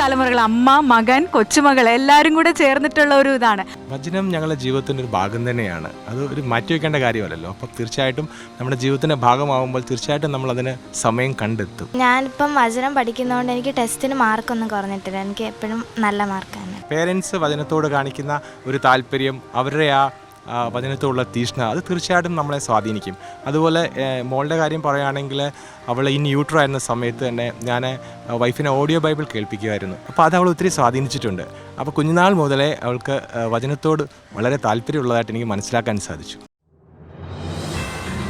തലമുറകൾ അമ്മ മകൻ കൊച്ചുമകൾ എല്ലാവരും കൂടെ ചേർന്നിട്ടുള്ള ഒരു ഇതാണ്. ഭജനം ഞങ്ങളുടെ ജീവിതത്തിന്റെ ഒരു ഭാഗം തന്നെയാണ്. അത് ഒരു മാറ്റി വെക്കേണ്ട കാര്യമല്ലല്ലോ. അപ്പം തീർച്ചയായിട്ടും നമ്മുടെ ജീവിതത്തിന്റെ ഭാഗമാകുമ്പോൾ തീർച്ചയായിട്ടും നമ്മൾ അതിന് സമയം കണ്ടെത്തും. ഞാനിപ്പം വചനം പഠിക്കുന്നതുകൊണ്ട് എനിക്ക് ടെസ്റ്റിന് മാർക്കൊന്നും കുറഞ്ഞിട്ടില്ല. എനിക്ക് എപ്പോഴും നല്ല മാർക്കാണ്. പേരൻസ് വചനത്തോട് കാണിക്കുന്ന ഒരു താല്പര്യം അവരുടെ ആ ആ, വചനത്തോടുള്ള തീഷ്ണ അത് തീർച്ചയായിട്ടും നമ്മളെ സ്വാധീനിക്കും. അതുപോലെ മോളുടെ കാര്യം പറയുകയാണെങ്കിൽ അവൾ ഇൻ യൂട്രോ ആയിരുന്ന സമയത്ത് തന്നെ ഞാൻ വൈഫിനെ ഓഡിയോ ബൈബിൾ കേൾപ്പിക്കുമായിരുന്നു. അപ്പോൾ അത് അവൾ ഒത്തിരി സ്വാധീനിച്ചിട്ടുണ്ട്. അപ്പോൾ കുഞ്ഞുനാൾ മുതലേ അവൾക്ക് വചനത്തോട് വളരെ താല്പര്യമുള്ളതായിട്ട് എനിക്ക് മനസ്സിലാക്കാൻ സാധിച്ചു.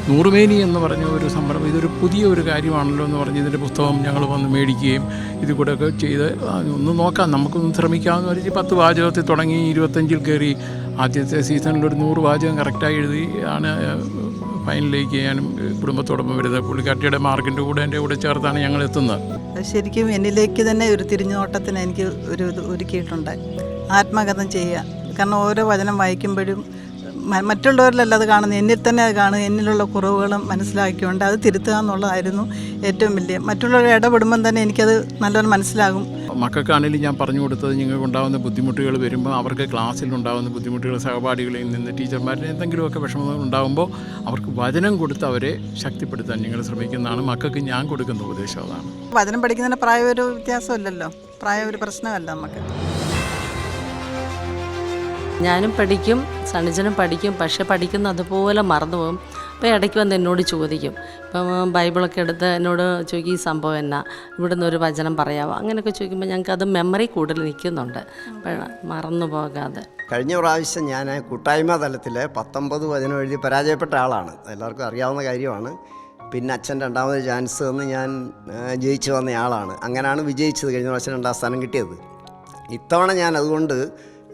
നൂറുമേനി എന്ന് പറഞ്ഞ ഒരു സംരംഭം ഇതൊരു പുതിയ ഒരു കാര്യമാണല്ലോ എന്ന് പറഞ്ഞ് ഇതിന്റെ പുസ്തകം ഞങ്ങൾ വന്ന് മേടിക്കുകയും ഇത് കൂടെ ഒക്കെ ചെയ്ത് ഒന്ന് നോക്കാം നമുക്കൊന്ന് ശ്രമിക്കാമെന്ന് പറഞ്ഞ് പത്ത് വാചകത്തിൽ തുടങ്ങി ഇരുപത്തഞ്ചിൽ കയറി ആദ്യത്തെ സീസണിൽ ഒരു നൂറ് വാചകം കറക്റ്റായി എഴുതി ആണ് ഫൈനലിലേക്ക് ഞാനും കുടുംബത്തോടൊപ്പം വരുന്നത്. പുള്ളിക്കാട്ടിയുടെ മാർക്കിന്റെ കൂടെ എന്റെ കൂടെ ചേർത്താണ് ഞങ്ങൾ എത്തുന്നത്. ശരിക്കും എന്നിലേക്ക് തന്നെ ഒരു തിരിഞ്ഞുനോട്ടത്തിന് എനിക്ക് ഒരു ഇത് ഒരുക്കിയിട്ടുണ്ട്. ആത്മകഥം ചെയ്യുക. കാരണം ഓരോ വചനം വായിക്കുമ്പോഴും മറ്റുള്ളവരിലല്ല അത് കാണുന്നത്. എന്നിൽ തന്നെ അത് കാണുക. എന്നിലുള്ള കുറവുകളും മനസ്സിലാക്കിക്കൊണ്ട് അത് തിരുത്തുക എന്നുള്ളതായിരുന്നു ഏറ്റവും വലിയ. മറ്റുള്ളവർ ഇടപെടുമ്പം തന്നെ എനിക്കത് നല്ലവണ്ണം മനസ്സിലാകും. മക്കൾക്കാണെങ്കിലും ഞാൻ പറഞ്ഞു കൊടുത്തത് നിങ്ങൾക്ക് ഉണ്ടാകുന്ന ബുദ്ധിമുട്ടുകൾ വരുമ്പോൾ അവർക്ക് ക്ലാസ്സിൽ ഉണ്ടാകുന്ന ബുദ്ധിമുട്ടുകൾ സഹപാഠികളിൽ നിന്ന് ടീച്ചർമാരിൽ എന്തെങ്കിലുമൊക്കെ വിഷമങ്ങൾ ഉണ്ടാകുമ്പോൾ അവർക്ക് വചനം കൊടുത്ത് അവരെ ശക്തിപ്പെടുത്താൻ ഞങ്ങൾ ശ്രമിക്കുന്നതാണ്. മക്കൾക്ക് ഞാൻ കൊടുക്കുന്ന ഉപദേശം അതാണ്. വചനം പഠിക്കുന്നതിന് പ്രായ ഒരു വ്യത്യാസമില്ലല്ലോ. പ്രായ ഒരു പ്രശ്നമല്ല നമുക്ക്. ഞാനും പഠിക്കും സണിജനും പഠിക്കും പക്ഷെ പഠിക്കുന്ന അതുപോലെ മറന്നു പോകും അപ്പോൾ ഇടയ്ക്ക് വന്ന് എന്നോട് ചോദിക്കും. ഇപ്പം ബൈബിളൊക്കെ എടുത്ത് എന്നോട് ചോദിക്കും ഈ സംഭവം എന്നാ? ഇവിടുന്ന് ഒരു വചനം പറയാമോ അങ്ങനെയൊക്കെ ചോദിക്കുമ്പോൾ ഞങ്ങൾക്ക് അത് മെമ്മറി കൂടുതൽ നിൽക്കുന്നുണ്ട്. മറന്നു പോകാതെ. കഴിഞ്ഞ പ്രാവശ്യം ഞാൻ കൂട്ടായ്മ തലത്തിൽ പത്തൊമ്പത് വചനം എഴുതി പരാജയപ്പെട്ട ആളാണ്. എല്ലാവർക്കും അറിയാവുന്ന കാര്യമാണ്. പിന്നെ അച്ഛൻ രണ്ടാമത് ചാൻസ് എന്ന് ഞാൻ ജയിച്ചു വന്ന ആളാണ്. അങ്ങനെയാണ് വിജയിച്ചത്. കഴിഞ്ഞ പ്രാവശ്യം രണ്ടാം സ്ഥാനം കിട്ടിയത്. ഇത്തവണ ഞാൻ അതുകൊണ്ട്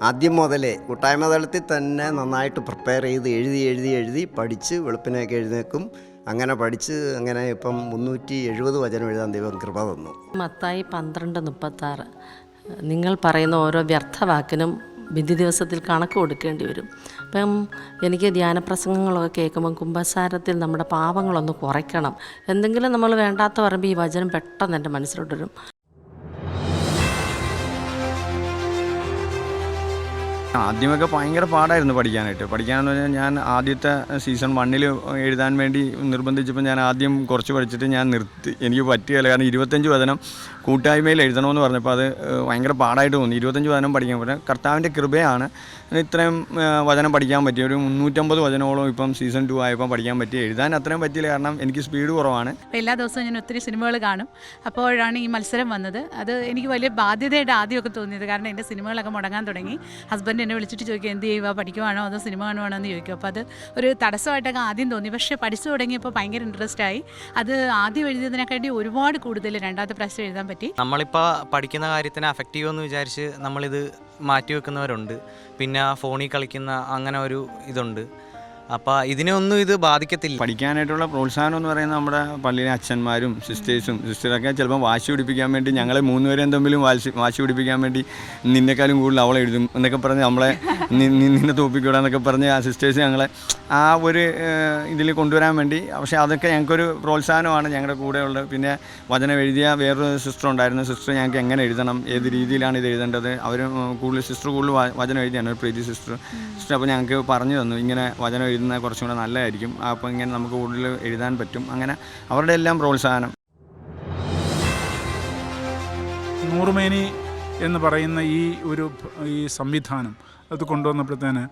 ആദ്യം മുതലേ കൂട്ടായ്മ തലത്തിൽ തന്നെ നന്നായിട്ട് പ്രിപ്പയർ ചെയ്ത് എഴുതി എഴുതി എഴുതി പഠിച്ച് വെളുപ്പിനെയൊക്കെ എഴുന്നേക്കും അങ്ങനെ പഠിച്ച് അങ്ങനെ ഇപ്പം മുന്നൂറ്റി എഴുപത് വചനം എഴുതാൻ ദൈവം കൃപ തന്നു. മത്തായി പന്ത്രണ്ട് മുപ്പത്താറ്. നിങ്ങൾ പറയുന്ന ഓരോ വ്യർത്ഥവാക്കിനും വിധി ദിവസത്തിൽ കണക്ക് കൊടുക്കേണ്ടി വരും. അപ്പം എനിക്ക് ധ്യാനപ്രസംഗങ്ങളൊക്കെ കേൾക്കുമ്പം കുംഭസാരത്തിൽ നമ്മുടെ പാപങ്ങളൊന്ന് കുറയ്ക്കണം. എന്തെങ്കിലും നമ്മൾ വേണ്ടാത്ത പറയുമ്പോൾ ഈ വചനം പെട്ടെന്ന് എന്റെ മനസ്സിലോട്ട് വരും. ആദ്യമൊക്കെ ഭയങ്കര പാടായിരുന്നു പഠിക്കാനായിട്ട്. പഠിക്കാനെന്ന് പറഞ്ഞാൽ ഞാൻ ആദ്യത്തെ സീസൺ വണ്ണിൽ എഴുതാൻ വേണ്ടി നിർബന്ധിച്ചപ്പോൾ ഞാൻ ആദ്യം കുറച്ച് പഠിച്ചിട്ട് ഞാൻ നിർത്തി. എനിക്ക് പറ്റുകയില്ല. കാരണം ഇരുപത്തഞ്ച് വചനം കൂട്ടായ്മയിൽ എഴുതണമെന്ന് പറഞ്ഞപ്പോൾ അത് ഭയങ്കര പാടായിട്ട് തോന്നി. ഇരുപത്തഞ്ച് വചനം പഠിക്കാൻ പറ്റും കർത്താവിന്റെ കൃപയാണ് ഇത്രയും വചനം പഠിക്കാൻ പറ്റി ഒരു മുന്നൂറ്റമ്പത് വചനോളം ഇപ്പം സീസൺ ടു ആയപ്പോൾ പഠിക്കാൻ പറ്റി. എഴുതാൻ അത്രയും പറ്റിയില്ല കാരണം എനിക്ക് സ്പീഡ് കുറവാണ്. അപ്പോൾ എല്ലാ ദിവസവും ഞാൻ ഒത്തിരി സിനിമകൾ കാണും. അപ്പോഴാണ് ഈ മത്സരം വന്നത്. അത് എനിക്ക് വലിയ ബാധ്യതയായിട്ട് ആദ്യമൊക്കെ തോന്നിയത്. കാരണം എന്റെ സിനിമകളൊക്കെ മുടങ്ങാൻ തുടങ്ങി. ഹസ്ബൻഡ് എന്നെ വിളിച്ചിട്ട് ചോദിക്കും എന്ത് ചെയ്യുക പഠിക്കുവാണോ അതോ സിനിമ കാണുവാണോ എന്ന് ചോദിക്കും. അപ്പോൾ അത് ഒരു തടസ്സമായിട്ടൊക്കെ ആദ്യം തോന്നി. പക്ഷേ പഠിച്ചു തുടങ്ങിയപ്പോൾ ഭയങ്കര ഇൻട്രസ്റ്റ് ആയി. അത് ആദ്യം എഴുതിയതിനെക്കാട്ടി ഒരുപാട് കൂടുതൽ രണ്ടാമത്തെ പ്രാവശ്യം എഴുതാൻ പറ്റി. നമ്മളിപ്പോൾ പഠിക്കുന്ന കാര്യത്തിന് അഫക്റ്റീവ് എന്ന് വിചാരിച്ച് നമ്മളിത് മാറ്റി വെക്കുന്നവരുണ്ട് പിന്നെ ഫോണിൽ കളിക്കുന്ന അങ്ങനെ ഒരു ഇതുണ്ട്. അപ്പോൾ ഇതിനൊന്നും ഇത് ബാധിക്കത്തില്ല. പഠിക്കാനായിട്ടുള്ള പ്രോത്സാഹനം എന്ന് പറയുന്നത് നമ്മുടെ പള്ളിയിലെ അച്ഛന്മാരും സിസ്റ്റേഴ്സും സിസ്റ്ററൊക്കെ ചിലപ്പോൾ വാശി പിടിപ്പിക്കാൻ വേണ്ടി ഞങ്ങളെ മൂന്നുപേരെയും തമ്മിലും വാശി വാശി പിടിപ്പിക്കാൻ വേണ്ടി നിന്നെക്കാളും കൂടുതൽ അവളെ എഴുതും എന്നൊക്കെ പറഞ്ഞ് നമ്മളെ നിന്നെ തോപ്പിക്കൂടാന്നൊക്കെ പറഞ്ഞ് ആ സിസ്റ്റേഴ്സ് ഞങ്ങളെ ആ ഒരു ഇതിൽ കൊണ്ടുവരാൻ വേണ്ടി പക്ഷേ അതൊക്കെ ഞങ്ങൾക്കൊരു പ്രോത്സാഹനമാണ് ഞങ്ങളുടെ കൂടെ ഉള്ളത് പിന്നെ വചനം എഴുതിയ വേറൊരു സിസ്റ്റർ ഉണ്ടായിരുന്നു. സിസ്റ്റർ ഞങ്ങൾക്ക് എങ്ങനെ എഴുതണം ഏത് രീതിയിലാണ് ഇത് എഴുതേണ്ടത്? അവർ കൂടുതൽ സിസ്റ്റർ കൂടുതൽ വചനം എഴുതിയാണ്. ഒരു പ്രീതി സിസ്റ്റർ സിസ്റ്റർ അപ്പോൾ ഞങ്ങൾക്ക് പറഞ്ഞു തന്നു ഇങ്ങനെ വചനം എഴുതുന്നത് കുറച്ചും കൂടെ നല്ലതായിരിക്കും. അപ്പോൾ ഇങ്ങനെ നമുക്ക് കൂടുതൽ എഴുതാൻ പറ്റും. അങ്ങനെ അവരുടെ എല്ലാം പ്രോത്സാഹനം. നൂറുമേനി എന്ന് പറയുന്ന ഈ ഒരു ഈ സംവിധാനം അത് കൊണ്ടുവന്നപ്പോഴത്തേന്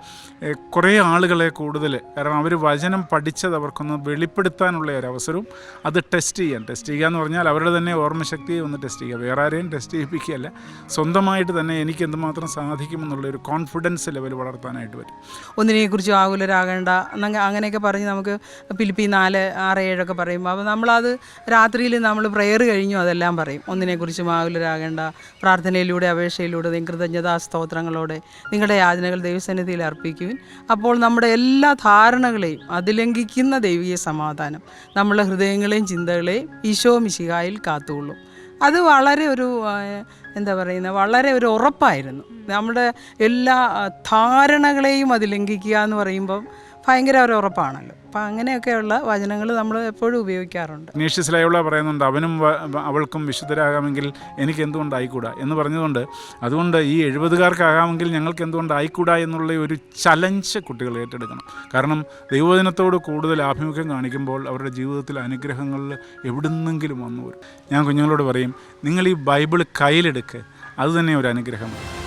കുറേ ആളുകളെ കൂടുതൽ കാരണം അവർ വചനം പഠിച്ചത് അവർക്കൊന്ന് വെളിപ്പെടുത്താനുള്ള ഒരു അത് ടെസ്റ്റ് ചെയ്യാൻ ടെസ്റ്റ് ചെയ്യുക എന്ന് പറഞ്ഞാൽ അവരുടെ തന്നെ ഓർമ്മശക്തിയെ ഒന്ന് ടെസ്റ്റ് ചെയ്യുക വേറെ ആരെയും ടെസ്റ്റ് ചെയ്യിപ്പിക്കുകയല്ല. സ്വന്തമായിട്ട് തന്നെ എനിക്ക് എന്തുമാത്രം സാധിക്കുമെന്നുള്ള ഒരു കോൺഫിഡൻസ് ലെവൽ വളർത്താനായിട്ട് പറ്റും. ഒന്നിനെക്കുറിച്ചും ആകുലരാകേണ്ട അങ്ങനെയൊക്കെ പറഞ്ഞ് നമുക്ക് പിലിപ്പി നാല് ആറ് ഏഴൊക്കെ പറയുമ്പോൾ അപ്പോൾ നമ്മളത് രാത്രിയിൽ നമ്മൾ പ്രെയർ കഴിഞ്ഞു അതെല്ലാം പറയും. ഒന്നിനെക്കുറിച്ചും ആകുലരാകേണ്ട പ്രാർത്ഥനയിലൂടെ അപേക്ഷയിലൂടെ കൃതജ്ഞതാ സ്തോത്രങ്ങളോടെ നിങ്ങളുടെ യാചനകൾ ദൈവസന്നിധിയിൽ അർപ്പിക്കുവിൻ. അപ്പോൾ നമ്മുടെ എല്ലാ ധാരണകളെയും അതിലംഘിക്കുന്ന ദൈവീയ സമാധാനം നമ്മളെ ഹൃദയങ്ങളെയും ചിന്തകളെയും ഈശോ മിശിഹായിൽ കാത്തുകൊള്ളും. അത് വളരെ ഒരു എന്താ പറയുന്നത് വളരെ ഒരു ഉറപ്പായിരുന്നു. നമ്മുടെ എല്ലാ ധാരണകളെയും അത് ലംഘിക്കുക എന്ന് പറയുമ്പം ഭയങ്കര ഒരു ഉറപ്പാണല്ലോ. അപ്പം അങ്ങനെയൊക്കെയുള്ള വചനങ്ങൾ നമ്മൾ എപ്പോഴും ഉപയോഗിക്കാറുണ്ട്. ഇഗ്നേഷ്യസ് ലയോള പറയുന്നുണ്ട് അവനും അവൾക്കും വിശുദ്ധരാകാമെങ്കിൽ എനിക്ക് എന്തുകൊണ്ട് ആയിക്കൂടാ എന്ന് പറഞ്ഞതുകൊണ്ട് അതുകൊണ്ട് ഈ എഴുപതുകാർക്കാകാമെങ്കിൽ ഞങ്ങൾക്ക് എന്തുകൊണ്ട് ആയിക്കൂടാ എന്നുള്ള ഒരു ചലഞ്ച് കുട്ടികൾ ഏറ്റെടുക്കണം. കാരണം ദൈവവചനത്തോട് കൂടുതൽ ആഭിമുഖ്യം കാണിക്കുമ്പോൾ അവരുടെ ജീവിതത്തിൽ അനുഗ്രഹങ്ങളിൽ എവിടുന്നെങ്കിലും വന്നു വരും. ഞാൻ കുഞ്ഞുങ്ങളോട് പറയും നിങ്ങൾ ഈ ബൈബിൾ കയ്യിലെടുക്ക് അതുതന്നെ ഒരു അനുഗ്രഹമാണ്.